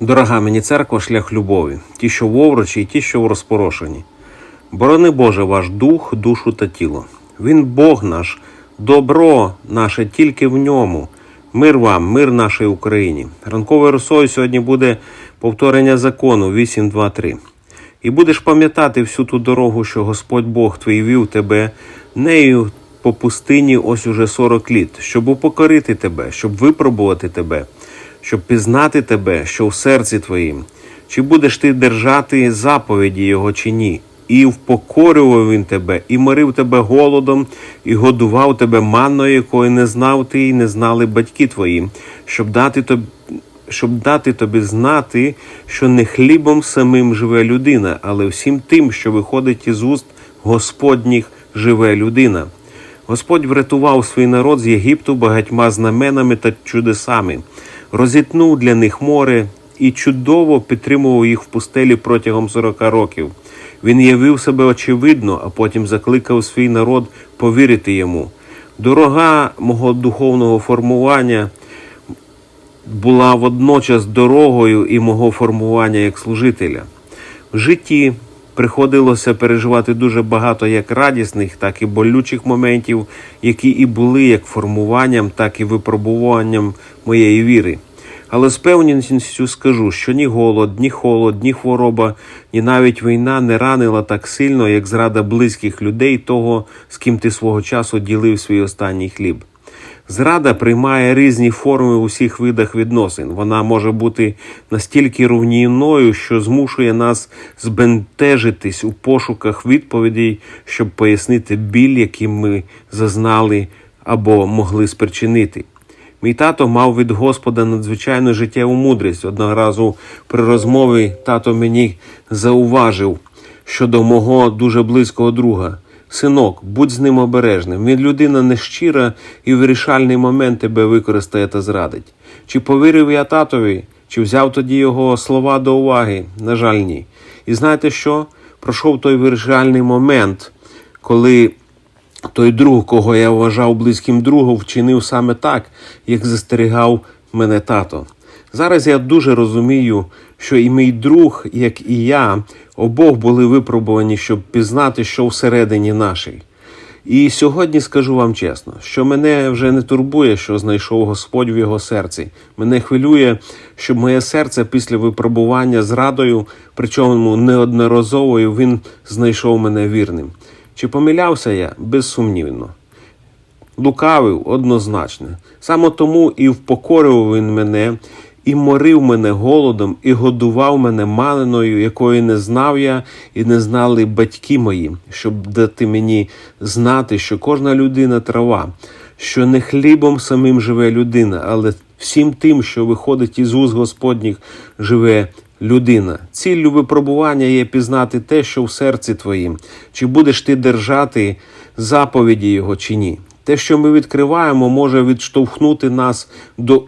Дорога мені церква, шлях любові, ті, що в і ті, що в розпорошенні. Борони Боже ваш дух, душу та тіло. Він Бог наш, добро наше тільки в ньому. Мир вам, мир нашій Україні. Ранковою росою сьогодні буде повторення закону 8.2.3. І будеш пам'ятати всю ту дорогу, що Господь Бог твій вів тебе нею по пустині ось уже 40 літ, щоб упокорити тебе, щоб випробувати тебе, щоб пізнати тебе, що в серці твоїм. Чи будеш ти держати заповіді Його чи ні? І впокорював він тебе, і морив тебе голодом, і годував тебе манною, якої не знав ти і не знали батьки твої, щоб дати тобі щоб дати тобі знати, що не хлібом самим живе людина, але всім тим, що виходить із уст Господніх живе людина. Господь врятував свій народ з Єгипту багатьма знаменами та чудесами, розітнув для них море і чудово підтримував їх в пустелі протягом 40 років. Він явив себе очевидно, а потім закликав свій народ повірити йому. Дорога мого духовного формування була водночас дорогою і мого формування як служителя. В житті приходилося переживати дуже багато як радісних, так і болючих моментів, які і були як формуванням, так і випробуванням моєї віри. Але з певністю скажу, що ні голод, ні холод, ні хвороба, ні навіть війна не ранила так сильно, як зрада близьких людей, того, з ким ти свого часу ділив свій останній хліб. Зрада приймає різні форми у всіх видах відносин. Вона може бути настільки руйнівною, що змушує нас збентежитись у пошуках відповідей, щоб пояснити біль, який ми зазнали або могли спричинити. Мій тато мав від Господа надзвичайну життєву мудрість. Одного разу при розмові тато мені зауважив щодо мого дуже близького друга. Синок, будь з ним обережним. Він людина нещира і в вирішальний момент тебе використає та зрадить. Чи повірив я татові, чи взяв тоді його слова до уваги? На жаль, ні. І знаєте що? Пройшов той вирішальний момент, коли той друг, кого я вважав близьким другом, вчинив саме так, як застерігав мене тато. Зараз я дуже розумію, що і мій друг, як і я, обох були випробувані, щоб пізнати, що всередині нашій. І сьогодні скажу вам чесно, що мене вже не турбує, що знайшов Господь в його серці. Мене хвилює, щоб моє серце після випробування зрадою, причому неодноразовою, він знайшов мене вірним. Чи помилявся я? Безсумнівно. Лукавив однозначно. Саме тому і впокорював він мене, і морив мене голодом, і годував мене малиною, якої не знав я і не знали батьки мої, щоб дати мені знати, що кожна людина трава, що не хлібом самим живе людина, але всім тим, що виходить із уст Господніх, живе людина. Ціллю випробування є пізнати те, що в серці твоїм, чи будеш ти держати заповіді Його, чи ні. Те, що ми відкриваємо, може відштовхнути нас до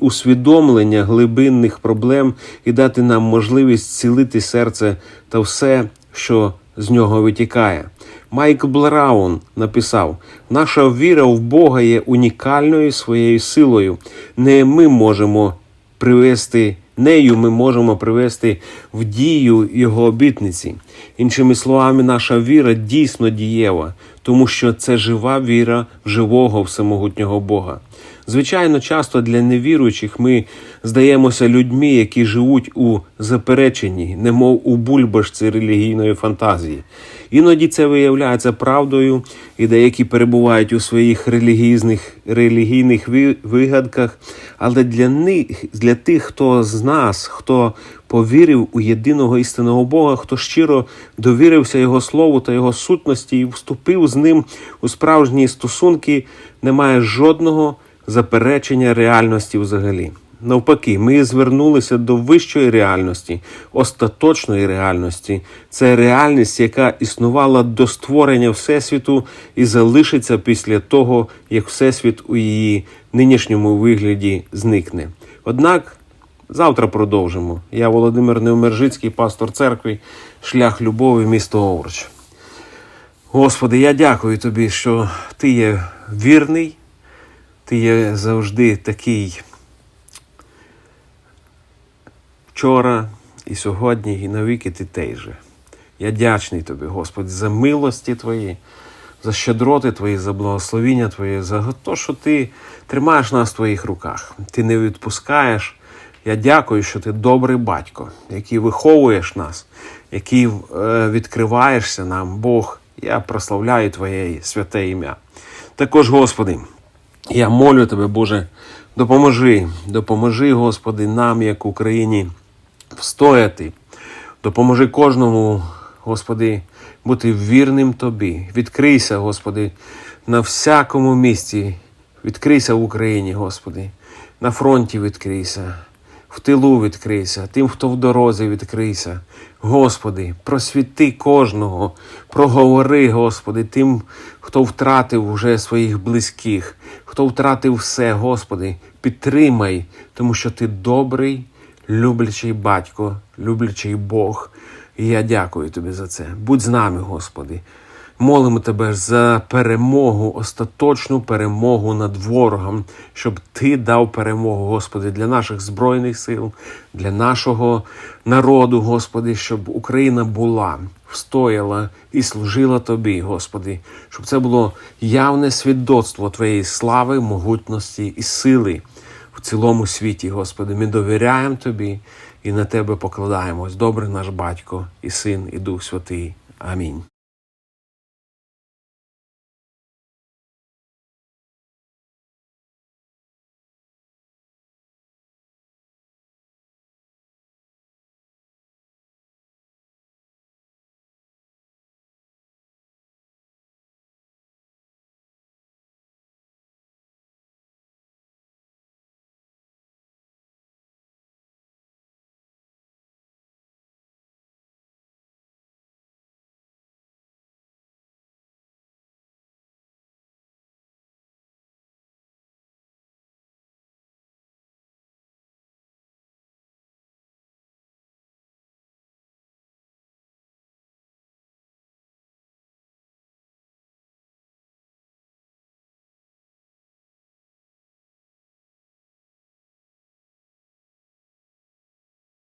усвідомлення глибинних проблем і дати нам можливість зцілити серце та все, що з нього витікає. Майк Браун написав: наша віра в Бога є унікальною своєю силою. Не ми можемо привести. Нею ми можемо привести в дію його обітниці. Іншими словами, наша віра дійсно дієва, тому що це жива віра в живого всемогутнього Бога. Звичайно, часто для невіруючих ми здаємося людьми, які живуть у запереченні, немов у бульбашці релігійної фантазії. Іноді це виявляється правдою, і деякі перебувають у своїх релігійних релігійних вигадках. Але для них, для тих, хто з нас, хто повірив у єдиного істинного Бога, хто щиро довірився Його слову та Його сутності і вступив з ним у справжні стосунки, немає жодного заперечення реальності взагалі. Навпаки, ми звернулися до вищої реальності, остаточної реальності. Це реальність, яка існувала до створення Всесвіту і залишиться після того, як Всесвіт у її нинішньому вигляді зникне. Однак завтра продовжимо. Я Володимир Невмержицький, пастор церкви, шлях любові, місто Овруч. Господи, я дякую тобі, що ти є вірний, ти є завжди такий вчора, і сьогодні, і навіки ти той же. Я дячний тобі, Господи, за милості Твої, за щедроти Твої, за благословіння Твоє, за те, що Ти тримаєш нас в Твоїх руках. Ти не відпускаєш. Я дякую, що ти добрий батько, який виховуєш нас, який е, відкриваєшся нам, Бог. Я прославляю Твоє святе ім'я. Також, Господи, я молю Тебе, Боже, допоможи, допоможи, Господи, нам, як Україні, встояти. Допоможи кожному, Господи, бути вірним Тобі. Відкрийся, Господи, на всякому місці. Відкрийся в Україні, Господи, на фронті відкрийся, в тилу відкрийся, тим, хто в дорозі відкрийся. Господи, просвіти кожного, проговори, Господи, тим, хто втратив вже своїх близьких, хто втратив все, Господи, підтримай, тому що Ти добрий, люблячий батько, люблячий Бог. І я дякую тобі за це. Будь з нами, Господи. Молимо тебе за перемогу, остаточну перемогу над ворогом, щоб ти дав перемогу, Господи, для наших збройних сил, для нашого народу, Господи, щоб Україна була, встояла і служила Тобі, Господи, щоб це було явне свідоцтво Твоєї слави, могутності і сили в цілому світі, Господи. Ми довіряємо Тобі і на Тебе покладаємось. Добрий наш батько, і син, і Дух Святий. Амінь.